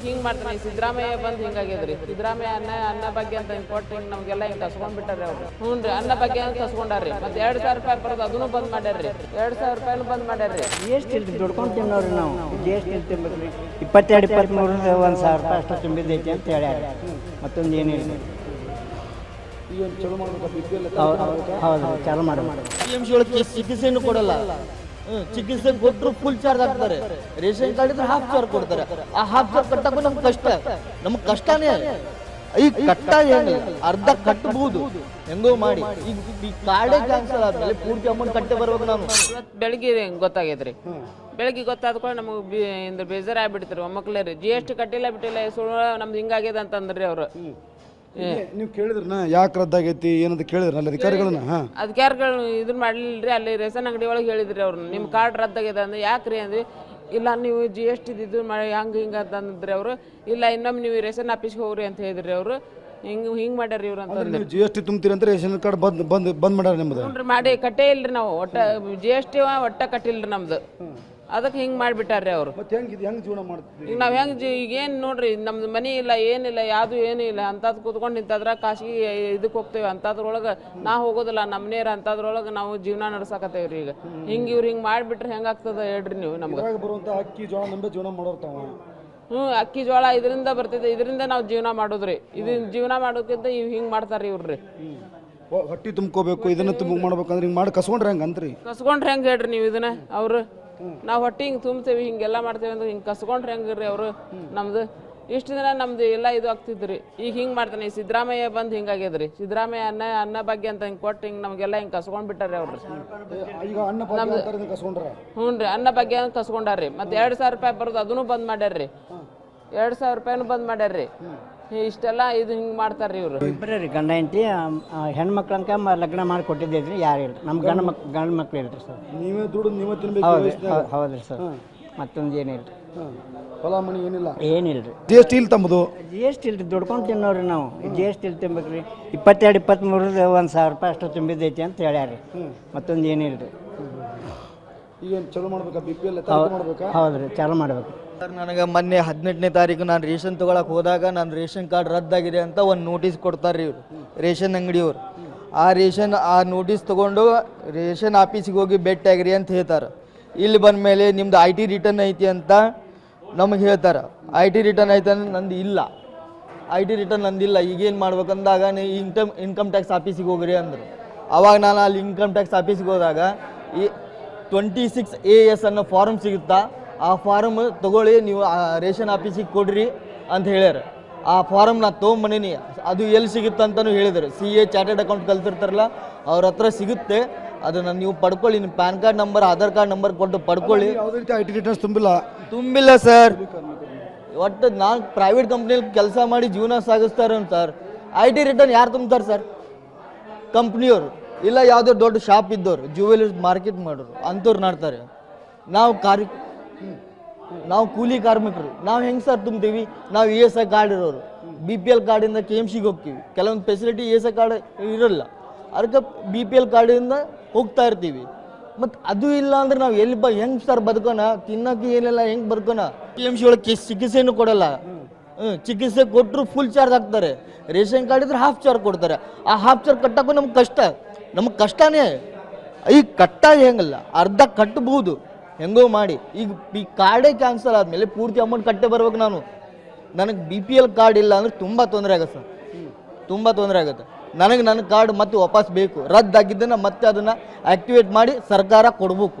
ಈಗ ಹಿಂಗ್ ಮಾಡ್ತಾನೆ. ಈ ಸಿದ್ದರಾಮಯ್ಯ ಬಂದು ಹಿಂಗಾಗ್ಯದ್ರಿ. ಸಿದ್ದರಾಮಯ್ಯ ಅನ್ನ ಅನ್ನ ಬಗ್ಗೆ ಅಂತ ಇಂಪಾರ್ಟೆಂಟ್ ಕೊಟ್ಟು ಹಿಂಗೆ ನಮ್ಗೆಲ್ಲ ಹಿಂಗ್ ಕಸ್ಕೊಂಡ್ ಬಿಟ್ಟಾರ್ರಿ ಅವ್ರು. ಹ್ಞೂ ರೀ ಅನ್ನ ಬಗ್ಗೆ ಅಂತ ಕಸ್ಕೊಂಡಾರ್ರಿ? ಮತ್ತೆ ಎರಡ್ ಸಾವಿರ ರೂಪಾಯಿ ಬರೋದು ಅದನ್ನು ಬಂದ್ ಮಾಡ್ಯಾರ್ರಿ. ಎರಡು ಸಾವಿರ ರೂಪಾಯಿನೂ ಬಂದ್ ಮಾಡ್ಯಾರ್ರಿ. ಎಷ್ಟು ಟಿ ಇಲ್ರಿ? ದುಡ್ಕೊಂಡು ತಿನ್ನೋರಿ ನಾವು. ಎಷ್ಟು ಇಲ್ಲಿ ತಿನ್ಬೇಕ್ರಿ? ಇಪ್ಪತ್ತೆರಡು ಇಪ್ಪತ್ತ್ಮೂರು ಒಂದು ಸಾವಿರ ರೂಪಾಯಿ ಅಷ್ಟು ತುಂಬಿದ್ದೈತಿ ಅಂತ ಹೇಳ್ಯಾರ ಮತ್ತೊಂದು ಏನಿಲ್ಲ ಹೌದು ಚಾಲು ಮಾಡಿ ಟಿ ಎಂ ಸಿ ಒಳಗೆ ಚಿಕಿತ್ಸೆಯನ್ನು ಕೊಡಲ್ಲ. ಚಿಕಿತ್ಸೆ ಕೊಟ್ಟರು ಫುಲ್ ಚಾರ್ಜ್ ಹಾಕ್ತಾರೆ. ರೇಷನ್ ಕಾರ್ಡ್ ಇದ್ರೆ ಹಾಫ್ ಚಾರ್ಜ್ ಕೊಡ್ತಾರೆ. ಆ ಹಾಫ್ ಚಾರ್ಜ್ ಕಟ್ಟಕ್ಕೂ ನಮ್ಗೆ ಕಷ್ಟ. ನಮ್ಗೆ ಕಷ್ಟನೇ ಈ ಕಟ್ಟ ಏನು? ಅರ್ಧ ಕಟ್ಟಬಹುದು ಹೆಂಗೋ ಮಾಡಿ. ಈ ಕಾರ್ಡೇ ಕ್ಯಾನ್ಸಲ್ ಆದ್ಮೇಲೆ ಪೂರ್ತಿ ಅಮೌಂಟ್ ಕಟ್ಟೆ ಬರ್ಬೇಕು ನಾನು. ಬೆಳಗ್ಗೆ ಗೊತ್ತಾಗೈತ್ರಿ? ಬೆಳಗ್ಗೆ ಗೊತ್ತಾದ ಕೂಡ ನಮಗೆ ಬಿ ಇಂದ ಬೇಜಾರಾಗ್ಬಿಡ್ತೀರಿ ಒಮ್ಮಕ್ಲೇ ರೀ ಜಿ ಎಸ್ ಟಿ ಕಟ್ಟಿಲ್ಲ ಬಿಟ್ಟಿಲ್ಲ ನಮ್ದು ಹಿಂಗಾಗ್ಯದ ಅಂತಂದ್ರಿ ಅವರು. ನೀವು ಕೇಳಿದ್ರನ? ಯಾಕೆ ರದ್ದಾಗೈತಿ? ಏನಂತ ಕೇಳಿದ್ರ ಅಲ್ಲಿ ಅಧಿಕಾರಿಗಳನ್ನ? ಹಾಂ. ಅಧಿಕಾರಿಗಳು ಇದನ್ನ ಮಾಡ್ಲಿಲ್ರಿ ಅಲ್ಲಿ ರೇಷನ್ ಅಂಗಡಿ ಒಳಗೆ ಹೇಳಿದ್ರಿ ಅವ್ರು ನಿಮ್ಮ ಕಾರ್ಡ್ ರದ್ದಾಗಿದೆ ಅಂದ್ರೆ ಯಾಕ್ರಿ ಅಂದ್ರಿ ಇಲ್ಲ ನೀವು ಜಿ ಎಸ್ ಟಿ ಇದು ಮಾಡಿ ಹಂಗೆ ಹಿಂಗೆ ಅಂತ ಅಂದ್ರಿ ಅವರು. ಇಲ್ಲ ಇನ್ನೊಮ್ಮೆ ನೀವು ರೇಷನ್ ಆಫೀಸ್ಗೆ ಹೋಗ್ರಿ ಅಂತ ಹೇಳಿದ್ರಿ ಅವರು. ಹಿಂಗೆ ಹಿಂಗೆ ಮಾಡ್ಯಾರ ಇವ್ರು ಅಂತಂದ್ರೆ ನೀವು ಜಿ ಎಸ್ ಟಿ ತುಂಬ್ತೀರಿ ಅಂತ ರೇಷನ್ ಕಾರ್ಡ್ ಬಂದ್ ಬಂದ್ ಬಂದ್ ಮಾಡ್ಯಾರ ನಿಮ್ದು? ಮಾಡಿ ಕಟ್ಟೇ ಇಲ್ರಿ ನಾವು. ಒಟ್ಟ ಜಿ ಎಸ್ ಟಿ ಒಟ್ಟ ಕಟ್ಟಿಲ್ರಿ ನಮ್ದು. ಅದಕ್ಕೆ ಹಿಂಗೆ ಮಾಡಿಬಿಟ್ಟಾರ್ರಿ ಅವರು. ಮತ್ತೆ ಹೆಂಗೆ ಇದು ಹೆಂಗೆ ಜೀವನ ಮಾಡ್ತೀವಿ ಈಗ ನಾವು ಹೆಂಗೆ ಈಗ ಏನು ನೋಡ್ರಿ ನಮ್ದು ಮನಿ ಇಲ್ಲ ಏನಿಲ್ಲ ಯಾವುದು ಏನೂ ಇಲ್ಲ ಅಂಥದ್ದು ಕೂತ್ಕೊಂಡು ನಿಂತದ್ರ ಖಾಸಗಿ ಇದಕ್ಕೆ ಹೋಗ್ತೇವೆ. ಅಂಥದ್ರೊಳಗೆ ನಾ ಹೋಗೋದಿಲ್ಲ ನಮ್ಮನೇರ ಅಂಥದ್ರೊಳಗೆ ನಾವು ಜೀವನ ನಡ್ಸಕತ್ತೇವ್ರಿ ಈಗ. ಹಿಂಗೆ ಇವ್ರು ಹಿಂಗೆ ಮಾಡಿಬಿಟ್ರೆ ಹೆಂಗಾಗ್ತದ ಹೇಳ್ರಿ ನೀವು ನಮ್ಗೆ. ಇದ್ರಾಗ ಬರುವಂಥ ಅಕ್ಕಿ ಜೋಳ ನಂಬೆ ಜೀವನ ಮಾಡೋರ್ತಾವ ಹ್ಞೂ ಅಕ್ಕಿ ಜೋಳ ಇದರಿಂದ ಬರ್ತೈತೆ ಇದರಿಂದ ನಾವು ಜೀವನ ಮಾಡೋದ್ರಿ. ಇದನ್ನ ಜೀವನ ಮಾಡೋಕ್ಕಿಂತ ಇವ್ ಹಿಂಗೆ ಮಾಡ್ತಾರ್ರಿ ಇವ್ರಿ ಹೊಟ್ಟಿ ತುಂಬ್ಕೋಬೇಕು ಇದನ್ನ ತುಂಬ ಮಾಡ್ಬೇಕಂದ್ರೆ ಹಿಂಗೆ ಮಾಡಿ ಕಸ್ಕೊಂಡ್ರೆ ಹೆಂಗೆ ಅಂತ್ರಿ ಕಸ್ಕೊಂಡ್ರೆ ಹೆಂಗೆ ಹೇಳ್ರಿ ನೀವು ಇದನ್ನ ಅವರು? ನಾವು ಹೊಟ್ಟೆ ಹಿಂಗೆ ತುಂಬ್ತೇವೆ ಹಿಂಗೆಲ್ಲ ಮಾಡ್ತೇವೆ ಅಂದ್ರೆ ಹಿಂಗೆ ಕಸ್ಕೊಂಡ್ರೆ ಹೆಂಗೆ ರೀ ಅವರು? ನಮ್ದು ಇಷ್ಟು ದಿನ ನಮ್ದು ಎಲ್ಲ ಇದು ಆಗ್ತಿದ್ರಿ. ಈಗ ಹಿಂಗೆ ಮಾಡ್ತಾನೆ ಈ ಸಿದ್ದರಾಮಯ್ಯ ಬಂದು ಹಿಂಗಾಗ್ಯದ್ರಿ ಸಿದ್ದರಾಮಯ್ಯ ಅನ್ನ ಅನ್ನ ಬಗ್ಗೆ ಅಂತ ಹಿಂಗೆ ಕೊಟ್ಟು ಹಿಂಗೆ ನಮಗೆಲ್ಲ ಹಿಂಗೆ ಕಸ್ಕೊಂಡ್ ಬಿಟ್ಟಾರೆ ಅವ್ರು. ಹ್ಞೂ ರೀ ಅನ್ನ ಬಗ್ಗೆ ಅಂತ ಕಸ್ಕೊಂಡಾರ್ರಿ. ಮತ್ತೆ ಎರಡು ಸಾವಿರ ರೂಪಾಯಿ ಬರೋದು ಅದನ್ನು ಬಂದ್ ಮಾಡ್ಯಾರ್ರಿ. ಎರಡು ಸಾವಿರ ರೂಪಾಯಿನೂ ಬಂದ್ ಮಾಡ್ಯಾರ್ರಿ. ಇಷ್ಟೆಲ್ಲ ಇದು ಹಿಂಗೆ ಮಾಡ್ತಾರ್ರಿ ಇವ್ರು. ಇಬ್ಬರೇ ರೀ ಗಂಡ ಹೆಂಡತಿ ಹೆಣ್ಮಕ್ಳು ಅನ್ಕ ಮ- ಲಗ್ನ ಮಾಡಿ ಕೊಟ್ಟಿದ್ದೈತ್ರಿ ಯಾರು ಇಲ್ಲ. ನಮ್ಮ ಗಂಡ ಮಕ್ ಗಂಡು ಮಕ್ಳು ಇಲ್ರಿ ಸರ್. ನೀವೇ ದುಡ್ಡು ನೀವೇ ತಿನ್ಬೇಕು ಹೌದು ಹೌದು ರೀ ಸರ್. ಮತ್ತೊಂದು ಏನಿಲ್ಲ ಹಾಂ. ಹೊಲ ಮನಿ ಏನಿಲ್ಲ? ಏನಿಲ್ಲ ರೀ ಜಿ ಎಸ್ ಟಿ ಇಲ್ಲ ತಮ್ಮದು? ಜಿ ಎಸ್ ಟಿ ಇಲ್ರಿ ದುಡ್ಕೊಂಡು ತಿನ್ನೋರಿ ನಾವು. ಜಿ ಎಸ್ ಟಿ ಇಲ್ಲಿ ತಿನ್ಬೇಕ್ರಿ. ಇಪ್ಪತ್ತೆರಡು ಇಪ್ಪತ್ತ್ಮೂರು ಒಂದು ಸಾವಿರ ರೂಪಾಯಿ ಅಷ್ಟು ತುಂಬಿದ್ದೈತಿ ಅಂತ ಹೇಳ್ಯಾರ ಮತ್ತೊಂದು ಏನಿಲ್ಲ ರೀ ಈಗ ಏನು ಚಲೋ ಮಾಡ್ಬೇಕಾ? ಬಿ ಪಿ ಎಲ್ ಮಾಡ್ಬೇಕಾ ಹೌದು ರೀ ಚಾಲು ಮಾಡ್ಬೇಕು. ಸರ್, ನನಗೆ ಮೊನ್ನೆ ಹದಿನೆಂಟನೇ ತಾರೀಕು ನಾನು ರೇಷನ್ ತೊಗೊಳಕ್ಕೆ ಹೋದಾಗ ನನ್ನ ರೇಷನ್ ಕಾರ್ಡ್ ರದ್ದಾಗಿದೆ ಅಂತ ಒಂದು ನೋಟಿಸ್ ಕೊಡ್ತಾರೆ ಇವರು, ರೇಷನ್ ಅಂಗಡಿಯವರು. ಆ ರೇಷನ್, ಆ ನೋಟಿಸ್ ತೊಗೊಂಡು ರೇಷನ್ ಆಫೀಸಿಗೆ ಹೋಗಿ ಭೇಟಿಯಾಗ್ರಿ ಅಂತ ಹೇಳ್ತಾರೆ. ಇಲ್ಲಿ ಬಂದ ಮೇಲೆ ನಿಮ್ದು ಐ ಟಿ ರಿಟರ್ನ್ ಐತಿ ಅಂತ ನಮಗೆ ಹೇಳ್ತಾರೆ. ಐ ಟಿ ರಿಟರ್ನ್ ಐತೆ ಅಂದ್ರೆ ನಂದು ಇಲ್ಲ. ಐ ಟಿ ರಿಟರ್ನ್ ನಂದಿಲ್ಲ ಈಗೇನು ಮಾಡ್ಬೇಕಂದಾಗ ನೀವು ಇನ್ಕಮ್ ಇನ್ಕಮ್ ಟ್ಯಾಕ್ಸ್ ಆಫೀಸಿಗೆ ಹೋಗ್ರಿ ಅಂದರು. ಅವಾಗ ನಾನು ಅಲ್ಲಿ ಇನ್ಕಮ್ ಟ್ಯಾಕ್ಸ್ ಆಫೀಸಿಗೆ ಹೋದಾಗ ಈ ಟ್ವೆಂಟಿ ಸಿಕ್ಸ್ ಎ ಎಸ್ ಅನ್ನೋ ಫಾರ್ಮ್ ಸಿಗುತ್ತಾ ಆ ಫಾರಮ್ ತಗೊಳ್ಳಿ ನೀವು ಆ ರೇಷನ್ ಆಫೀಸಿಗೆ ಕೊಡ್ರಿ ಅಂತ ಹೇಳ್ಯಾರ. ಆ ಫಾರಮ್ ನಾ ತೊಗೊಂಬಂದೀನಿ. ಅದು ಎಲ್ಲಿ ಸಿಗುತ್ತೆ ಅಂತಲೂ ಹೇಳಿದರು. ಸಿ ಎ ಚಾರ್ಟೆಡ್ ಅಕೌಂಟ್ ಕಲ್ತಿರ್ತಾರಲ್ಲ ಅವ್ರ ಹತ್ರ ಸಿಗುತ್ತೆ. ಅದನ್ನು ನೀವು ಪಡ್ಕೊಳ್ಳಿ. ನಿಮ್ಮ PAN card number Aadhaar card number ಕೊಟ್ಟು ಪಡ್ಕೊಳ್ಳಿ. ಯಾವುದೇ ರೀತಿ ಐ ಟಿ ರಿಟರ್ನ್ಸ್ ತುಂಬಿಲ್ಲ. ತುಂಬಿಲ್ಲ ಸರ್. ಒಟ್ಟು ನಾನು ಪ್ರೈವೇಟ್ ಕಂಪ್ನಿಯಲ್ಲಿ ಕೆಲಸ ಮಾಡಿ ಜೀವನ ಸಾಗಿಸ್ತಾರೆ ಸರ್. ಐ ಟಿ ರಿಟರ್ನ್ ಯಾರು ತುಂಬ್ತಾರೆ ಸರ್? ಕಂಪ್ನಿಯವರು. ಇಲ್ಲ ಯಾವುದೋ ದೊಡ್ಡ ಶಾಪ್ ಇದ್ದವ್ರು ಜ್ಯುವೆಲರಿ ಮಾರ್ಕೆಟ್ ಮಾಡೋರು. ಅಂಥವ್ರು ನಾಡ್ತಾರೆ ನಾವು ಕಾರ್ಯ ನಾವು ಕೂಲಿ ಕಾರ್ಮಿಕರು. ನಾವು ಹೆಂಗೆ ಸರ್ ತುಂಬ್ತೀವಿ? ನಾವು ಇ ಎಸ್ ಐ ಕಾರ್ಡ್ ಇರೋರು. ಬಿ ಪಿ ಎಲ್ ಕಾರ್ಡಿಂದ ಕೆ ಎಂ ಸಿಗೆ ಹೋಗ್ತೀವಿ. ಕೆಲವೊಂದು facility E S I card ಇರಲ್ಲ. ಅದಕ್ಕೆ ಬಿ ಪಿ ಎಲ್ ಕಾರ್ಡಿಂದ ಹೋಗ್ತಾ ಇರ್ತೀವಿ. ಮತ್ತು ಅದು ಇಲ್ಲ ಅಂದ್ರೆ ನಾವು ಎಲ್ಲಿ ಬ ಹೆಂಗೆ ಸರ್ ಬದುಕೋಣ? ತಿನ್ನೋಕೆ ಏನಿಲ್ಲ ಹೆಂಗೆ ಬದುಕೋಣ? ಕೆ ಎಂ ಸಿ ಒಳಗೆ ಚಿಕಿತ್ಸೆನೂ ಕೊಡಲ್ಲ. ಹ್ಮ್, ಚಿಕಿತ್ಸೆ ಕೊಟ್ಟರು ಫುಲ್ ಚಾರ್ಜ್ ಹಾಕ್ತಾರೆ. ರೇಷನ್ ಕಾರ್ಡ್ ಇದ್ರೆ ಹಾಫ್ ಚಾರ್ಜ್ ಕೊಡ್ತಾರೆ. ಆ ಹಾಫ್ ಚಾರ್ಜ್ ಕಟ್ಟಕ್ಕೂ ನಮ್ಗೆ ಕಷ್ಟ. ನಮಗೆ ಕಷ್ಟನೇ. ಈ ಕಟ್ಟಾಗಿ ಹೆಂಗಲ್ಲ. ಅರ್ಧ ಕಟ್ಟಬಹುದು ಹೆಂಗೋ ಮಾಡಿ. ಈಗ ಈ ಕಾರ್ಡೇ ಕ್ಯಾನ್ಸಲ್ ಆದಮೇಲೆ ಪೂರ್ತಿ ಅಮೌಂಟ್ ಕಟ್ಟೆ ಬರ್ಬೇಕು ನಾನು. ನನಗೆ ಬಿ ಪಿ ಎಲ್ ಕಾರ್ಡ್ ಇಲ್ಲ ಅಂದ್ರೆ ತುಂಬ ತೊಂದರೆ ಆಗುತ್ತೆ ಸರ್. ತುಂಬ ತೊಂದರೆ ಆಗುತ್ತೆ. ನನಗೆ ನನ್ನ ಕಾರ್ಡ್ ಮತ್ತೆ ವಾಪಸ್ ಬೇಕು. ರದ್ದಾಗಿದ್ದನ್ನು ಮತ್ತೆ ಅದನ್ನು ಆಕ್ಟಿವೇಟ್ ಮಾಡಿ ಸರ್ಕಾರ ಕೊಡಬೇಕು.